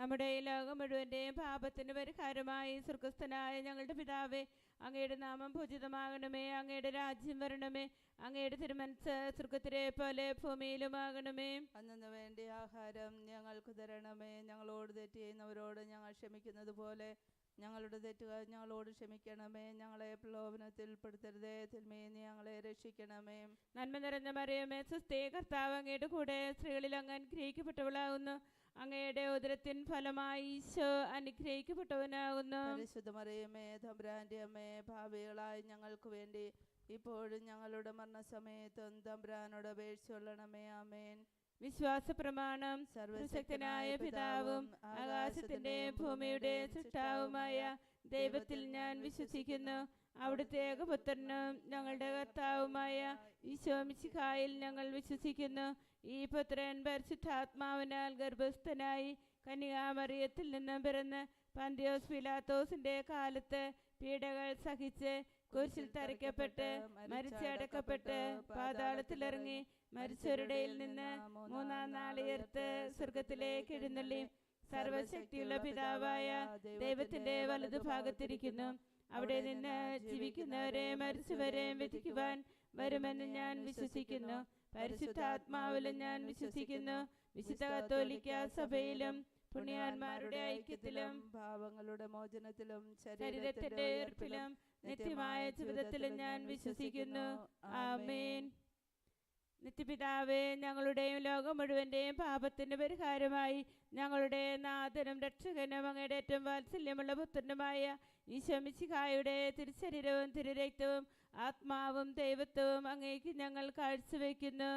നമ്മുടെ ഈ ലോകം മുഴുവന്റെയും പാപത്തിന് പരിഹാരമായി സ്വർഗസ്ഥനായ ഞങ്ങളുടെ പിതാവേ അങ്ങയുടെ നാമം പൂജിതമാകണമേ അങ്ങയുടെ രാജ്യം വരണമേ അങ്ങയുടെ തിരുമനസ് സ്വർഗത്തിലെ പോലെ ഭൂമിയിലുമാകണമേ. അന്നു വേണ്ടി ആഹാരം ഞങ്ങൾക്ക് തരണമേ. ഞങ്ങളോട് തെറ്റ് ചെയ്യുന്നവരോട് ഞങ്ങൾ ക്ഷമിക്കുന്നത് പോലെ ഞങ്ങളുടെ തെറ്റുകൾ ഞങ്ങളോട് ക്ഷമിക്കണമേ. ഞങ്ങളെ പ്രലോഭനത്തിൽ പെടുത്തരുതേ. തിന്മയെ ഞങ്ങളെ രക്ഷിക്കണമേ. നന്മ നിറഞ്ഞ മറിയമേ സുസ്ഥേ കർത്താവ് അങ്ങയുടെ കൂടെ സ്ത്രീകളിൽ അങ്ങ് അനുഗ്രഹിക്കപ്പെട്ടവളാകുന്നു അങ്ങയുടെ ഉദരത്തിൻ ഫലമായി ഈശോ അനുഗ്രഹിക്കപ്പെട്ടവനാകുന്നു. പരിശുദ്ധമറിയമേ തമ്പുരാന്റെ അമ്മേ ഭാവികളായി ഞങ്ങൾക്ക് വേണ്ടി ഇപ്പോഴും ഞങ്ങളുടെ മരണസമയത്തും തമ്പുരാനോട് അപേക്ഷിച്ചുകൊള്ളണമേ ആമേൻ. വിശ്വാസ പ്രമാണം സർവശക്തനായ പിതാവും ആകാശത്തിന്റെ ഭൂമിയുടെ സൃഷ്ടാവുമായ ദൈവത്തിൽ ഞാൻ വിശ്വസിക്കുന്നു. അവിടുത്തെ ഏകപുത്രനും ഞങ്ങളുടെ കർത്താവുമായ ഈശോമിശിഖായിൽ ഞങ്ങൾ വിശ്വസിക്കുന്നു. ഈ പുത്രൻ പരിശുദ്ധാത്മാവിനാൽ ഗർഭസ്ഥനായി കന്യാമറിയത്തിൽ നിന്നും പിറന്ന് പന്തിയോസ് പിലാത്തോസിന്റെ കാലത്ത് പീഡകൾ സഹിച്ച് കുരിശിൽ തറയ്ക്കപ്പെട്ട് മരിച്ചടക്കപ്പെട്ട് പാതാളത്തിലിറങ്ങി മരിച്ചവരുടെയിൽ നിന്ന് മൂന്നാം നാൾ ഉയർത്ത് സ്വർഗത്തിലേക്ക് എഴുന്നള്ളി. സർവശക്തിയുള്ള പിതാവായ ദൈവത്തിന്റെ വലതുഭാഗത്തിരിക്കുന്നു. അവിടെ നിന്ന് ജീവിക്കുന്നവരെ മരിച്ചവരെ വിധിക്കുവാൻ വരുമെന്ന് ഞാൻ വിശ്വസിക്കുന്നു. പരിശുദ്ധാത്മാവിലും ഞാൻ വിശ്വസിക്കുന്നു. വിശുദ്ധ കത്തോലിക്ക സഭയിലും പുണ്യാന്മാരുടെ ഐക്യത്തിലും ഭാവങ്ങളുടെ മോചനത്തിലും ശരീരത്തിന്റെ ഉയർപ്പിലും നിത്യമായ ജീവിതത്തിലും ഞാൻ വിശ്വസിക്കുന്നു. ആമേൻ. നിത്യപിതാവേ ഞങ്ങളുടെയും ലോകം മുഴുവന്റെയും പാപത്തിന്റെ പരിഹാരമായി. ഞങ്ങളുടെ നാഥനും രക്ഷകനും അങ്ങയുടെ ഏറ്റവും വാത്സല്യമുള്ള പുത്രനുമായ ഈശോമിശിഹായുടെ തിരുശരീരവും തിരുരക്തവും ആത്മാവും ദൈവത്വവും അങ്ങേക്ക് ഞങ്ങൾ കാഴ്ചവെക്കുന്നു.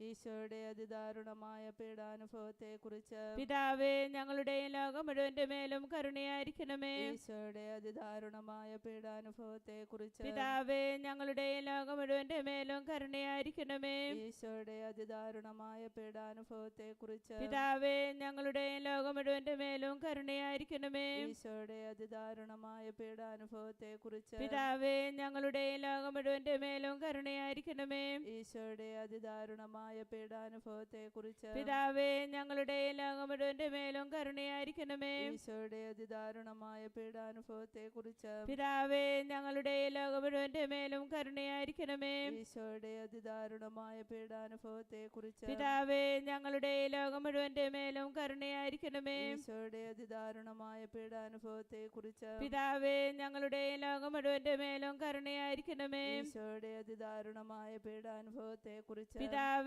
ഈശോയുടെ അതിദാരുണമായ പീഡാനുഭവത്തെ കുറിച്ച് പിതാവേ ഞങ്ങളുടെ ലോകം മുഴുവന്റെ മേലും കരുണയായിരിക്കണമേ. ഈശോയുടെ അതിദാരുണമായ പീഡാനുഭവത്തെ കുറിച്ച് പിതാവേ ഞങ്ങളുടെ ലോകം മുഴുവന്റെ മേലും കരുണയായിരിക്കണമേ. ഈശോയുടെ അതിദാരുണമായ പീഡാനുഭവത്തെ കുറിച്ച് പിതാവേ ഞങ്ങളുടെ ലോകം മുഴുവന്റെ മേലും കരുണയായിരിക്കണമേ. ഈശോയുടെ അതിദാരുണമായ പീഡാനുഭവത്തെ കുറിച്ച് പിതാവേ ഞങ്ങളുടെ ലോകം മുഴുവന്റെ മേലും കരുണയായിരിക്കണമേ. ഈശോയുടെ അതിദാരുണമായ പീഡാനുഭവത്തെ കുറിച്ച് പിതാവേ ഞങ്ങളുടെ ലോകം മുഴുവന്റെ മേലും കരുണയായിരിക്കണമേ. ഈശോയുടെ അതിദാരുണമായ പീഡാനുഭവത്തെക്കുറിച്ച് പിതാവേ ഞങ്ങളുടെ ലോകം മുഴുവന്റെ മേലും കരുണയായിരിക്കണമേ. ഈശോയുടെ അതിദാരുണമായ പീഡാനുഭവത്തെക്കുറിച്ച് പിതാവേ ഞങ്ങളുടെ ലോകം മുഴുവന്റെ മേലും കരുണയായിരിക്കണമേ. ഈശോയുടെ അതിദാരുണമായ പീഡാനുഭവത്തെക്കുറിച്ച് പിതാവേ ഞങ്ങളുടെ ലോകം മുഴുവന്റെ മേലും കരുണയായിരിക്കണമേ. ഈശോയുടെ അതിദാരുണമായ പീഡാനുഭവത്തെ കുറിച്ച്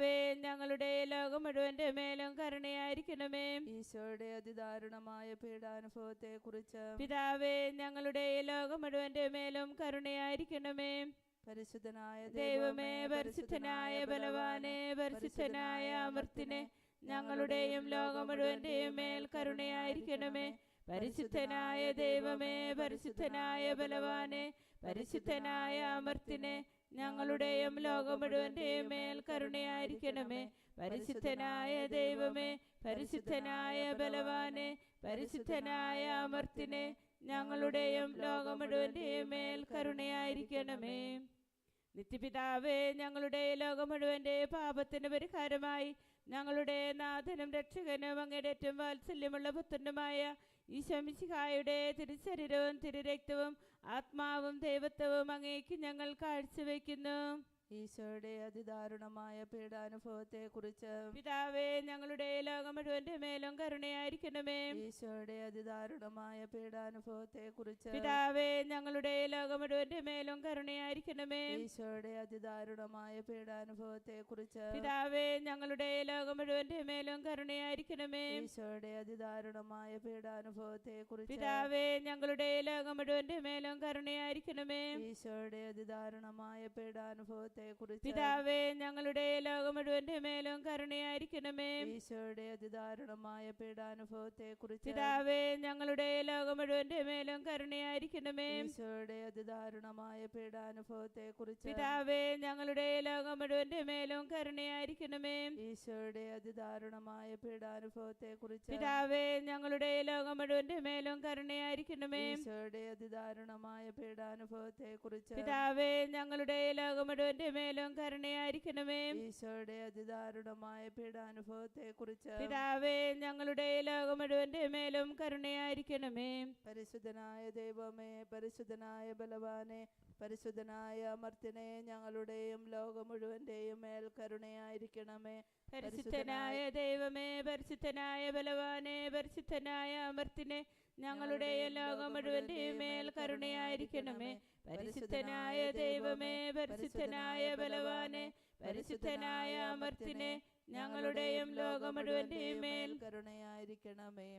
പിതാവേ ഞങ്ങളുടെ ലോകം മുഴുവന്റെ മേലും കരുണയായിരിക്കണമേ. ഈശോയുടെ അതിദാരുണമായ പീഡാനുഭവത്തെ കുറിച്ച് പിതാവേ ഞങ്ങളുടെ ലോകം മുഴുവന്റെ മേലും കരുണയായിരിക്കണമേ. പരിശുദ്ധനായ ദൈവമേ പരിശുദ്ധനായ ബലവാനെ പരിശുദ്ധനായ അമർത്തിനെ ഞങ്ങളുടെയും ലോകം മുഴുവന്റെയും മേൽ കരുണയായിരിക്കണമേ. പരിശുദ്ധനായ ദൈവമേ പരിശുദ്ധനായ ബലവാനെ പരിശുദ്ധനായ അമർത്തിനെ ഞങ്ങളുടെയും ലോകം മുഴുവന്റെയും മേൽ കരുണയായിരിക്കണമേ. പരിശുദ്ധനായ ദൈവമേ പരിശുദ്ധനായ ബലവാനെ പരിശുദ്ധനായ അമർത്തിനെ ഞങ്ങളുടെയും ലോകം മുഴുവന്റെയും മേൽ കരുണയായിരിക്കണമേ. നിത്യപിതാവേ ഞങ്ങളുടെ ലോകം മുഴുവന്റെ പാപത്തിന് പരിഹാരമായി ഞങ്ങളുടെ നാഥനും രക്ഷകനും അങ്ങയുടെ ഏറ്റവും വാത്സല്യമുള്ള പുത്രനുമായ ഈശോമിശിഹായുടെ തിരുശരീരവും തിരുരക്തവും ആത്മാവും ദൈവത്വവും അങ്ങേക്ക് ഞങ്ങൾ കാഴ്ചവെക്കുന്നു. ഈശോയുടെ അതിദാരുണമായ പീഡാനുഭവത്തെ കുറിച്ച് പിതാവേ ഞങ്ങളുടെ ലോകം മുഴുവന്റെ മേലും കരുണയായിരിക്കണമേ. ഈശോയുടെ അതിദാരുണമായ പീഡാനുഭവത്തെ കുറിച്ച് പിതാവേ ഞങ്ങളുടെ ലോകം മുഴുവന്റെ മേലും കരുണയായിരിക്കണമേ. ഈശോയുടെ അതിദാരുണമായ പീഡാനുഭവത്തെ കുറിച്ച് പിതാവേ ഞങ്ങളുടെ ലോകം മുഴുവന്റെ മേലും കരുണയായിരിക്കണമേ. ഈശോയുടെ അതിദാരുണമായ പീഡാനുഭവത്തെ കുറിച്ച് പിതാവേ ഞങ്ങളുടെ ലോകം മുഴുവന്റെ മേലും കരുണയായിരിക്കണമേ. ഈശോയുടെ അതിദാരുണമായ പീഡാനുഭവത്തെ കുറിച്ച് പിതാവേ ഞങ്ങളുടെ ലോകം മുഴുവന്റെ മേലും കരുണയായിരിക്കണമേ. ഈശോയുടെ അതിദാരുണമായ പീഡാനുഭവത്തെ കുറിച്ച് പിതാവേ ഞങ്ങളുടെ ലോകം മുഴുവന്റെ മേലും കരുണയായിരിക്കണമേ. ഈശോയുടെ അതിദാരുണമായ പീഡാനുഭവത്തെ കുറിച്ച് പിതാവേ ഞങ്ങളുടെ ലോകം മുഴുവന്റെ മേലും കരുണയായിരിക്കണമേ. ഈശോയുടെ അതിദാരുണമായ പീഡാനുഭവത്തെ കുറിച്ച് പിതാവേ ഞങ്ങളുടെ ലോകം മുഴുവന്റെ മേലും കരുണയായിരിക്കണമേ. ഈശോയുടെ അതിദാരുണമായ പീഡാനുഭവത്തെ കുറിച്ച് പിതാവേ ഞങ്ങളുടെ ലോകം മുഴുവന്റെ മേലും കരുണയായിരിക്കണമേ. ഈശോയുടെ അതിദാരുണമായ പീഡാനുഭവത്തെ കുറിച്ച് പിതാവേ ഞങ്ങളുടെ ലോകം മുഴുവന്റെ മേലും കരുണയായിരിക്കണമേ. പരിശുദ്ധനായ ദൈവമേ പരിശുദ്ധനായ ബലവാനെ പരിശുദ്ധനായ അമർത്തിനെ ഞങ്ങളുടെയും ലോകം മുഴുവന്റെയും മേൽ കരുണയായിരിക്കണമേ. പരിശുദ്ധനായ ദൈവമേ പരിശുദ്ധനായ ബലവാനെ പരിശുദ്ധനായ അമർത്തിനെ ഞങ്ങളുടെ ലോകം മുഴുവന്റെയും മേൽ കരുണയായിരിക്കണമേ. പരിശുദ്ധനായ ദൈവമേ പരിശുദ്ധനായ ബലവാനെ പരിശുദ്ധനായ അമർത്തിനെ ഞങ്ങളുടെയും ലോകം മുഴുവന്റെയും മേൽ കരുണയായിരിക്കണമേ.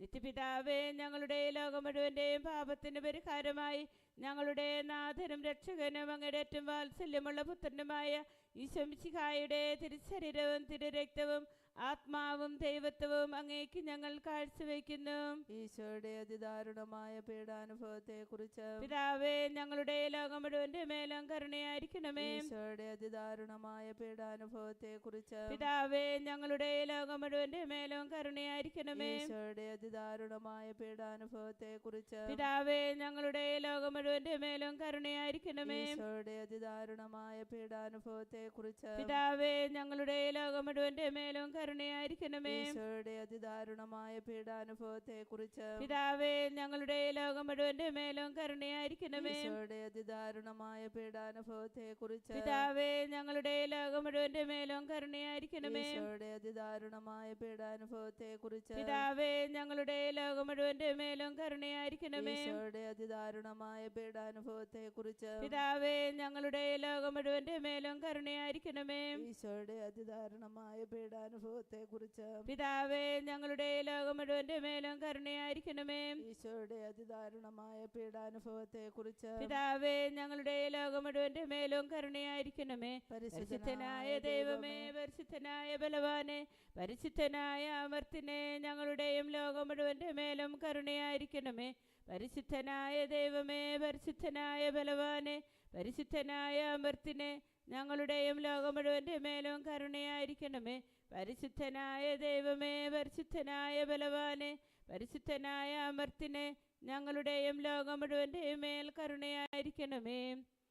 നിത്യപിതാവേ ഞങ്ങളുടെ ലോകം മുഴുവന്റെയും പാപത്തിന് പരിഹാരമായി ഞങ്ങളുടെ നാഥനും രക്ഷകനും അങ്ങയുടെ ഏറ്റവും വാത്സല്യമുള്ള പുത്രനുമായ ഈശ്വംശിഖായുടെ തിരുശരീരവും തിരുരക്തവും ആത്മാവും ദൈവത്വവും അങ്ങേക്ക് ഞങ്ങൾ കാഴ്ചവെക്കുന്നു. ഈശോയുടെ അതിദാരുണമായ പീഡാനുഭവത്തെ കുറിച്ച് പിതാവേ ഞങ്ങളുടെ ലോകം മുഴുവന്റെ മേലും കരുണയായിരിക്കണമേ. ഈശോയുടെ അതിദാരുണമായ പീഡാനുഭവത്തെ കുറിച്ച് പിതാവേ ഞങ്ങളുടെ ലോകം മുഴുവന്റെ മേലും കരുണയായിരിക്കണമേ. ഈശോയുടെ അതിദാരുണമായ പീഡാനുഭവത്തെ കുറിച്ച് പിതാവേ ഞങ്ങളുടെ ലോകം മുഴുവന്റെ മേലും കരുണയായിരിക്കണമേ. ഈശോയുടെ അതിദാരുണമായ പീഡാനുഭവത്തെ കുറിച്ച് പിതാവേ ഞങ്ങളുടെ ലോകം മുഴുവന്റെ മേലും കരുണയായിരിക്കണമേ. ഈശോയുടെ അതിദാരുണമായ പീഡാനുഭവത്തെ കുറിച്ച് പിതാവേ ഞങ്ങളുടെ ലോകം മുഴുവന്റെ മേലും കരുണയായിരിക്കണമേ. ഈശോയുടെ അതിദാരുണമായ പീഡാനുഭവത്തെ കുറിച്ച് പിതാവേ ഞങ്ങളുടെ ലോകം മുഴുവന്റെ മേലും കരുണയായിരിക്കണമേ. ഈശോയുടെ അതിദാരുണമായ പീഡാനുഭവത്തെ കുറിച്ച് പിതാവേ ഞങ്ങളുടെ ലോകം മുഴുവന്റെ മേലും കരുണയായിരിക്കണമേ. ഈശോയുടെ അതിദാരുണമായ പീഡാനുഭവത്തെ കുറിച്ച് പിതാവേ ഞങ്ങളുടെ ലോകം മുഴുവന്റെ മേലും കരുണയായിരിക്കണമേ. ഈശോയുടെ അതിദാരുണമായ പീഡാനുഭവത്തെ കുറിച്ച് പിതാവേ ഞങ്ങളുടെ ലോകം മുഴുവന്റെ മേലും കരുണയായിരിക്കണമേ. ഈശോയുടെ അതിദാരുണമായ പീഡാനുഭവത്തെ കുറിച്ച് പിതാവേ ഞങ്ങളുടെ ലോകം മുഴുവന്റെ മേലും കരുണയായിരിക്കണമേ. പരിശുദ്ധനായ ദൈവമേ പരിശുദ്ധനായ ബലവാനെ പരിശുദ്ധനായ അമർത്തിനെ ഞങ്ങളുടെയും ലോകം മുഴുവന്റെ മേലും കരുണയായിരിക്കണമേ. പരിശുദ്ധനായ ദൈവമേ പരിശുദ്ധനായ ബലവാനെ പരിശുദ്ധനായ അമർത്തിനെ ഞങ്ങളുടെയും ലോകം മുഴുവന്റെ മേലും കരുണയായിരിക്കണമേ. പരിശുദ്ധനായ ദൈവമേ പരിശുദ്ധനായ ബലവാനെ പരിശുദ്ധനായ അമർത്തിനെ ഞങ്ങളുടെയും ലോകം മുഴുവന്റെയും മേൽ കരുണയായിരിക്കണമേ.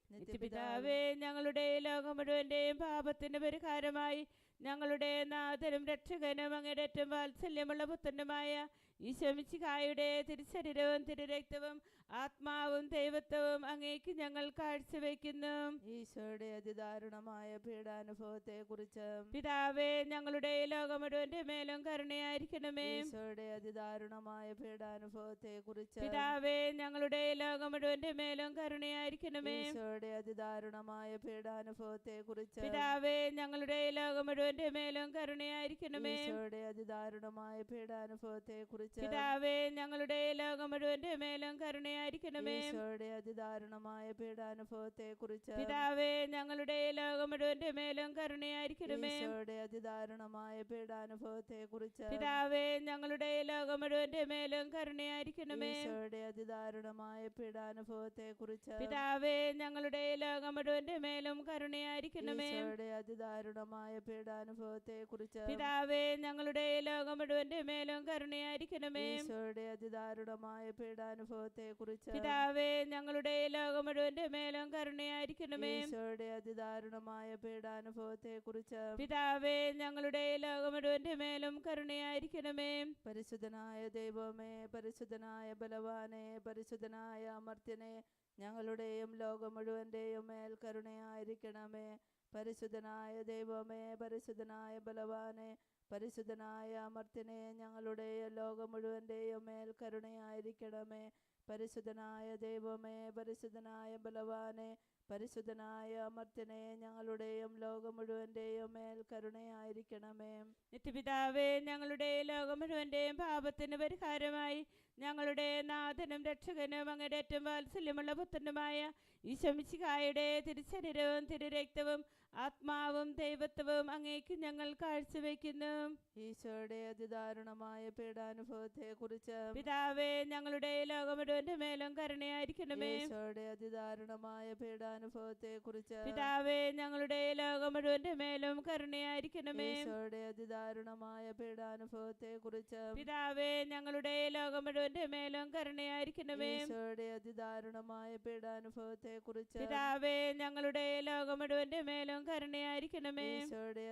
നിത്യപിതാവേ ഞങ്ങളുടെ ലോകം മുഴുവന്റെയും പാപത്തിന് പരിഹാരമായി ഞങ്ങളുടെ നാഥനും രക്ഷകനും അങ്ങയുടെ ഏറ്റവും വാത്സല്യമുള്ള പുത്രനുമായ ഈശോമിച്ചിക്കായുടെ തിരുശരീരവും തിരുരക്തവും ആത്മാവും ദൈവത്വവും അങ്ങേക്ക് ഞങ്ങൾ കാഴ്ചവെക്കുന്നു. ഈശോയുടെ അതിദാരുണമായ പീഡാനുഭവത്തെ കുറിച്ച് പിതാവേ ഞങ്ങളുടെ ലോകം മുഴുവന്റെ മേലും കരുണയായിരിക്കണമേ. ഈശോയുടെ അതിദാരുണമായ പീഡാനുഭവത്തെ കുറിച്ച് പിതാവേ ഞങ്ങളുടെ ലോകം മുഴുവന്റെ മേലും കരുണയായിരിക്കണമേ. ഈശോയുടെ അതിദാരുണമായ പീഡാനുഭവത്തെ കുറിച്ച് പിതാവേ ഞങ്ങളുടെ ലോകം മുഴുവന്റെ മേലും കരുണയായിരിക്കണമേ. ഈശോയുടെ അതിദാരുണമായ പീഡാനുഭവത്തെ കുറിച്ച് പിതാവേ ഞങ്ങളുടെ ലോകം മുഴുവന്റെ മേലും കരുണയായിരിക്കണമേ അതിദാരുണമായ പീഡാനുഭവത്തെ കുറിച്ച് പിതാവേ ഞങ്ങളുടെ ലോകം മുഴുവന്റെ മേലും കരുണയായിരിക്കണമേ. അതിദാരുണമായ പീഡാനുഭവത്തെ കുറിച്ച് പിതാവേ ഞങ്ങളുടെ ലോകം മുഴുവന്റെ മേലും കരുണയായിരിക്കണമേ. അതിദാരുണമായ പീഡാനുഭവത്തെ കുറിച്ച് പിതാവേ ഞങ്ങളുടെ ലോകം മുഴുവന്റെ മേലും കരുണയായിരിക്കണമേ. അതിദാരുണമായ പീഡാനുഭവത്തെ കുറിച്ച് പിതാവേ ഞങ്ങളുടെ ലോകം മുഴുവന്റെ മേലും കരുണയായിരിക്കണമേ. അതിദാരുണമായ പീഡാനുഭവത്തെ കുറിച്ച് പിതാവേ ഞങ്ങളുടെ ലോകം മുഴുവന്റെ മേലും കരുണയായിരിക്കണമേ. ഈശോയുടെ അതിദാരുണമായ പീഡാനുഭവത്തെ കുറിച്ച് പിതാവേ ഞങ്ങളുടെ ലോകം മുഴുവന്റെ മേലും കരുണയായിരിക്കണമേ. പരിശുദ്ധനായ ദൈവമേ പരിശുദ്ധനായ ബലവാനെ പരിശുദ്ധനായ അമർത്യനെ ഞങ്ങളുടെയും ലോകം മുഴുവന്റെയും മേൽ കരുണയായിരിക്കണമേ. പരിശുദ്ധനായ ദൈവമേ പരിശുദ്ധനായ ബലവാനെ പരിശുദ്ധനായ അമർത്തിനെ ഞങ്ങളുടെ ലോകം മുഴുവന്റെയും മേൽ കരുണയായിരിക്കണമേ. പരിശുദ്ധനായ ദൈവമേ പരിശുദ്ധനായ ബലവാനെ പരിശുദ്ധനായ അമർത്യനെ ഞങ്ങളുടെയും ലോകം മുഴുവന്റെയും മേൽ കരുണയായിരിക്കണമേ. നിത്യപിതാവേ ഞങ്ങളുടെ ലോകം മുഴുവന്റെയും പാപത്തിന് പരിഹാരമായി ഞങ്ങളുടെ നാഥനും രക്ഷകനും അങ്ങയുടെ ഏറ്റവും വാത്സല്യമുള്ള പുത്രനുമായ ഈശമിച്ചികായുടെ തിരുശരീരവും തിരുരക്തവും ആത്മാവും ദൈവത്വവും അങ്ങേക്ക് ഞങ്ങൾ കാഴ്ചവെക്കുന്നു. ഈശോയുടെ അതിദാരുണമായ പീഡാനുഭവത്തെ കുറിച്ച് പിതാവേ ഞങ്ങളുടെ ലോകം മുഴുവന്റെ മേലും കരുണയായിരിക്കണമേ. ഈശോയുടെ അതിദാരുണമായ പീഡാനുഭവത്തെ കുറിച്ച് പിതാവേ ഞങ്ങളുടെ ലോകം മുഴുവന്റെ മേലും കരുണയായിരിക്കണമേ. ഈശോയുടെ അതിദാരുണമായ പീഡാനുഭവത്തെ കുറിച്ച് പിതാവേ ഞങ്ങളുടെ ലോകം മുഴുവന്റെ മേലും കരുണയായിരിക്കണമേ. ഈശോയുടെ അതിദാരുണമായ പീഡാനുഭവത്തെ കുറിച്ച് പിതാവേ ഞങ്ങളുടെ ലോകം മുഴുവന്റെ മേലും കരുണയായിരിക്കണമേ.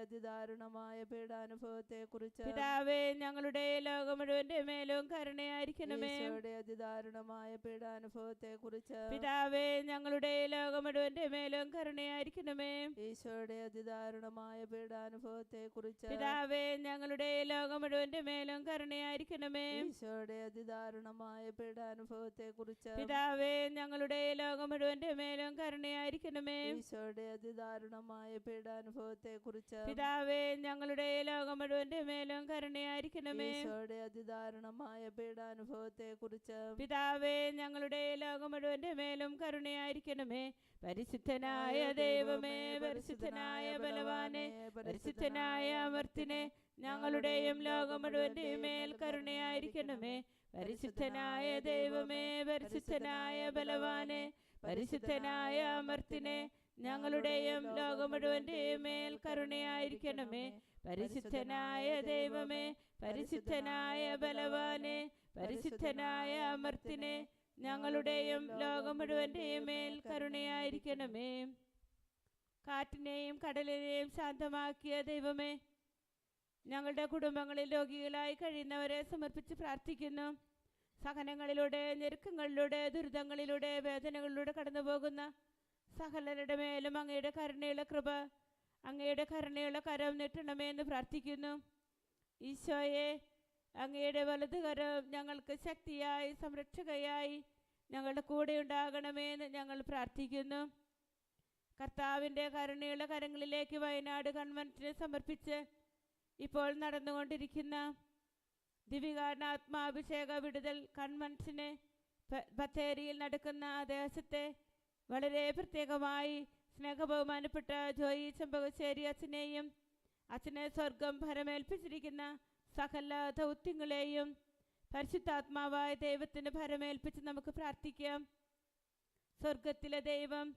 അതിദാരുണമായ പീഡാനുഭവത്തെ കുറിച്ച് പിതാവേ ഞങ്ങളുടെ ലോകം മുഴുവന്റെ മേലും കരുണയായിരിക്കണമേ. അതിദാരുണമായ പീഡാനുഭവത്തെ കുറിച്ച് പിതാവേ ഞങ്ങളുടെ ലോകം മുഴുവന്റെ മേലും കരുണയായിരിക്കണമേ. ഈശോയുടെ അതിദാരുണമായ പീഡാനുഭവത്തെ കുറിച്ച് പിതാവേ ഞങ്ങളുടെ ലോകം മുഴുവന്റെ മേലും കരുണയായിരിക്കണമേ. ഈശോയുടെ അതിദാരുണമായ പീഡാനുഭവത്തെ കുറിച്ച് പിതാവേ ഞങ്ങളുടെ ലോകം മുഴുവന്റെ മേലും കരുണയായിരിക്കണമേ. ഈശോയുടെ അതിദാരുണമായ പീഡാനുഭവത്തെ കുറിച്ച് പിതാവേ ഞങ്ങളുടെ ലോകം മുഴുവന്റെ മേലും കരുണയായിരിക്കണമേ. ഈശോയുടെ അതിദാരുണമായ പീഡാനുഭവത്തെ കുറിച്ച് പിതാവേ ഞങ്ങളുടെ ലോകം മുഴുവന്റെ മേലും കരുണയായിരിക്കണമേ. പരിശുദ്ധനായ ദൈവമേ പരിശുദ്ധനായ ബലവാനെ പരിശുദ്ധനായ അമർത്തിനെ ഞങ്ങളുടെയും ലോകം മുഴുവന്റെയും മേൽ കരുണയായിരിക്കണമേ. പരിശുദ്ധനായ ദൈവമേ പരിശുദ്ധനായ ബലവാനെ പരിശുദ്ധനായ അമർത്തിനെ ഞങ്ങളുടെയും ലോകം മുഴുവന്റെയും മേൽ കരുണയായിരിക്കണമേ. പരിശുദ്ധനായ ദൈവമേ പരിശുദ്ധനായ ബലവാനെ പരിശുദ്ധനായ അമർത്തിനെ ഞങ്ങളുടെയും ലോകം മുഴുവന്റെയും മേൽ കരുണയായിരിക്കണമേ. കാറ്റിനെയും കടലിനെയും ശാന്തമാക്കിയ ദൈവമേ ഞങ്ങളുടെ കുടുംബങ്ങളിൽ രോഗികളായി കഴിയുന്നവരെ സമർപ്പിച്ച് പ്രാർത്ഥിക്കുന്നു. സഹനങ്ങളിലൂടെ ഞെരുക്കങ്ങളിലൂടെ ദുരിതങ്ങളിലൂടെ വേദനകളിലൂടെ കടന്നു പോകുന്ന സകലരുടെ മേലും അങ്ങയുടെ കരുണയുള്ള കൃപ അങ്ങയുടെ കരുണയുള്ള കരം നീട്ടണമേ എന്ന് പ്രാർത്ഥിക്കുന്നു. ഈശോയെ അങ്ങയുടെ വലതു കരം ഞങ്ങൾക്ക് ശക്തിയായി സംരക്ഷകയായി ഞങ്ങളുടെ കൂടെ ഉണ്ടാകണമേ എന്ന് ഞങ്ങൾ പ്രാർത്ഥിക്കുന്നു. കർത്താവിന്റെ കരുണയുള്ള കരങ്ങളിലേക്ക് വയനാട് കൺവെൻഷനെ സമർപ്പിച്ച് ഇപ്പോൾ നടന്നുകൊണ്ടിരിക്കുന്ന ദിവികാരണാത്മാഭിഷേക വിടുതൽ കൺവെൻഷന് ബത്തേരിയിൽ നടക്കുന്ന ദേശത്തെ വളരെ പ്രത്യേകമായി സ്നേഹബഹുമാനപ്പെട്ട ജോയി ചെമ്പകശ്ശേരി അച്ഛനെയും അച്ഛനെ സ്വർഗം ഭരമേൽപ്പിച്ചിരിക്കുന്ന സകല ദൗത്യങ്ങളെയും പരിശുദ്ധാത്മാവായ ദൈവത്തിന് ഭരമേൽപ്പിച്ച് നമുക്ക് പ്രാർത്ഥിക്കാം. സ്വർഗത്തിലെ ദൈവം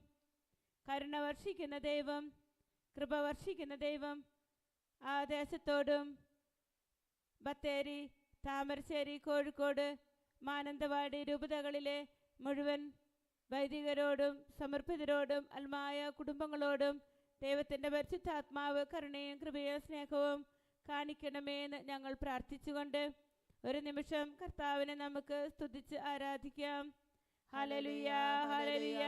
കരുണ വർഷിക്കുന്ന ദൈവം കൃപ വർഷിക്കുന്ന ദൈവം ആ ദേശത്തോടും ബത്തേരി താമരശ്ശേരി കോഴിക്കോട് മാനന്തവാടി രൂപതകളിലെ മുഴുവൻ വൈദികരോടും സമർപ്പിതരോടും അൽമായ കുടുംബങ്ങളോടും ദൈവത്തിന്റെ പരിശുദ്ധാത്മാവ് കരുണയും കൃപയും സ്നേഹവും കാണിക്കണമേ എന്ന് ഞങ്ങൾ പ്രാർത്ഥിച്ചുകൊണ്ട് ഒരു നിമിഷം കർത്താവിനെ നമുക്ക് സ്തുതിച്ച് ആരാധിക്കാം. ഹലലുയ ഹലലുയ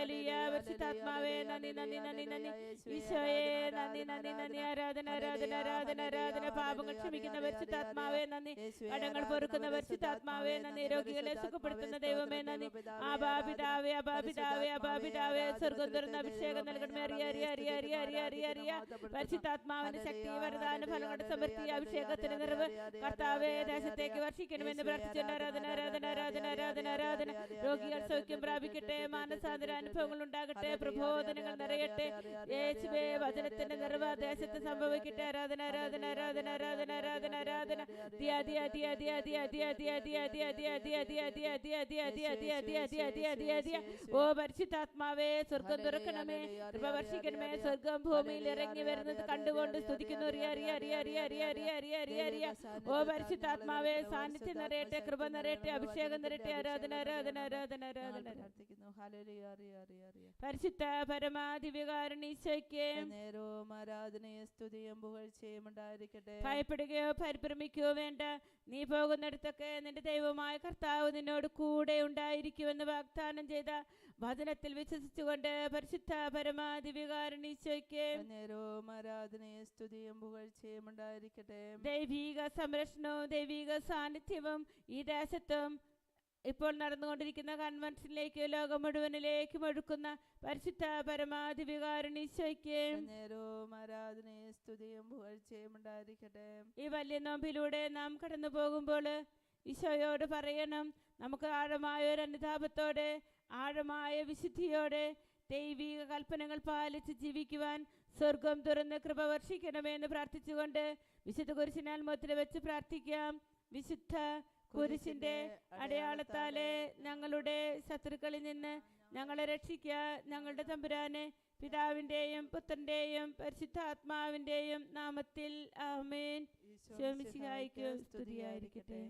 പരിശുദ്ധാത്മാവേ നന്ദി നന്ദി നന്ദി നന്ദി ഈശോയെ നന്ദി നന്ദി നന്ദി ആരാധന ആരാധന ആരാധന ആരാധന പാപങ്ങൾ ക്ഷമിക്കുന്ന പരിശുദ്ധാത്മാവേ നന്ദി. കടങ്ങൾ പൊറുക്കുന്ന പരിശുദ്ധാത്മാവേ നന്ദി. രോഗികളെ സുഖപ്പെടുത്തുന്ന ദൈവമേ നന്ദി. അബാപിതാവേ അബാപിതാവേ അബാപിതാവേ സ്വർഗം തുറന്ന അഭിഷേകം നൽകണമേ അറിയ അറിയ അറിയ അറിയ അറിയ അറിയ അറിയ. പരിശുദ്ധാത്മാവിന്റെ ശക്തി വരദാന ഫലങ്ങളുടെ സമൃദ്ധി അഭിഷേകത്തിന് നിറവ് കർത്താവേ ദേശത്തേക്ക് വർഷിക്കണമെന്ന് പ്രാർത്ഥിച്ചുകൊണ്ട് ആരാധന ആരാധന ആരാധന ആരാധന ആരാധന രോഗികൾ സൗഖ്യം പ്രാപിക്കട്ടെ മാനസാന്തര അനുഭവങ്ങൾ ഉണ്ടാകട്ടെ പ്രബോധനങ്ങൾ നിറയട്ടെ യേശുവേ വചനത്തിന്റെ നിറവ് ദേശത്ത് സംഭവിക്കട്ടെ ആരാധന ആരാധന ആരാധന ആരാധന ആരാധന ആരാധന ഓ പരിശുദ്ധാത്മാവേ സ്വർഗം തുറക്കണമേ കൃപ വർഷിക്കണമേ സ്വർഗം ഭൂമിയിൽ ഇറങ്ങി വരുന്നത് കണ്ടുകൊണ്ട് സ്തുതിക്കുന്നു അറിയ അറിയ അറിയ അറിയ അറിയ അറിയ അറിയ അറിയ അറിയ ഓ പരിശുദ്ധാത്മാവേ സാന്നിധ്യം നിറയട്ടെ കൃപ നിറയട്ടെ അഭിഷേകം നിറയട്ടെ ആരാധന ആരാധന ആരാധന ആരാധന പ്രാർത്ഥിക്കുന്നു അറിയ പരിശുദ്ധ പരമാദിവ്യകാരണീശയ്ക്ക് നേരവും ആരാധനയും സ്തുതിയും പുകഴ്ചയും ഉണ്ടായിരിക്കട്ടെ. ഭയപ്പെടുകയോ പരിഭ്രമിക്കുകയോ വേണ്ട. നീ പോകുന്നിടത്തൊക്കെ നിന്റെ ദൈവമായ കർത്താവ് നിന്നോട് കൂടെ ഉണ്ടായിരിക്കുമെന്ന് വാഗ്ദാനം ചെയ്ത വചനത്തിൽ വിശ്വസിച്ചുകൊണ്ട് പരിശുദ്ധ പരമാദിവ്യകാരണീശയ്ക്ക് നേരവും ആരാധനയും സ്തുതിയും പുകഴ്ചയും ഉണ്ടായിരിക്കട്ടെ. ദൈവീക സംരക്ഷണവും ദൈവീക സാന്നിധ്യവും ഈ ദേശത്തും ഇപ്പോൾ നടന്നുകൊണ്ടിരിക്കുന്ന കൺവെൻഷനിലേക്ക് ലോകം മുഴുവനിലേക്കും ഒഴുക്കുന്ന പരിശുദ്ധ പരമാധിവികാരണീശോയ്ക്ക് നേരവും ആരാധനയും സ്തുതിയും പുകഴ്ചയും ഉണ്ടായിരിക്കട്ടെ. ഈ വലിയ നോമ്പിലൂടെ നാം കടന്നു പോകുമ്പോൾ ഈശോയോട് പറയണം നമുക്ക് ആഴമായ ഒരു അനുതാപത്തോടെ ആഴമായ വിശുദ്ധിയോടെ ദൈവിക കൽപ്പനകൾ പാലിച്ച് ജീവിക്കുവാൻ സ്വർഗം തുറന്ന് കൃപ വർഷിക്കണമെന്ന് പ്രാർത്ഥിച്ചുകൊണ്ട് വിശുദ്ധ കുരിശിനാൽ മുദ്ര വെച്ച് പ്രാർത്ഥിക്കാം. വിശുദ്ധ കുരിശിന്റെ അടയാളത്താലെ ഞങ്ങളുടെ ശത്രുക്കളിൽ നിന്ന് ഞങ്ങളെ രക്ഷിക്കുക ഞങ്ങളുടെ തമ്പുരാനെ പിതാവിന്റെയും പുത്രന്റെയും പരിശുദ്ധാത്മാവിന്റെയും നാമത്തിൽ ആമേൻ. ശോമിശിഹായിക്കും സ്തുതിയായിരിക്കട്ടെ.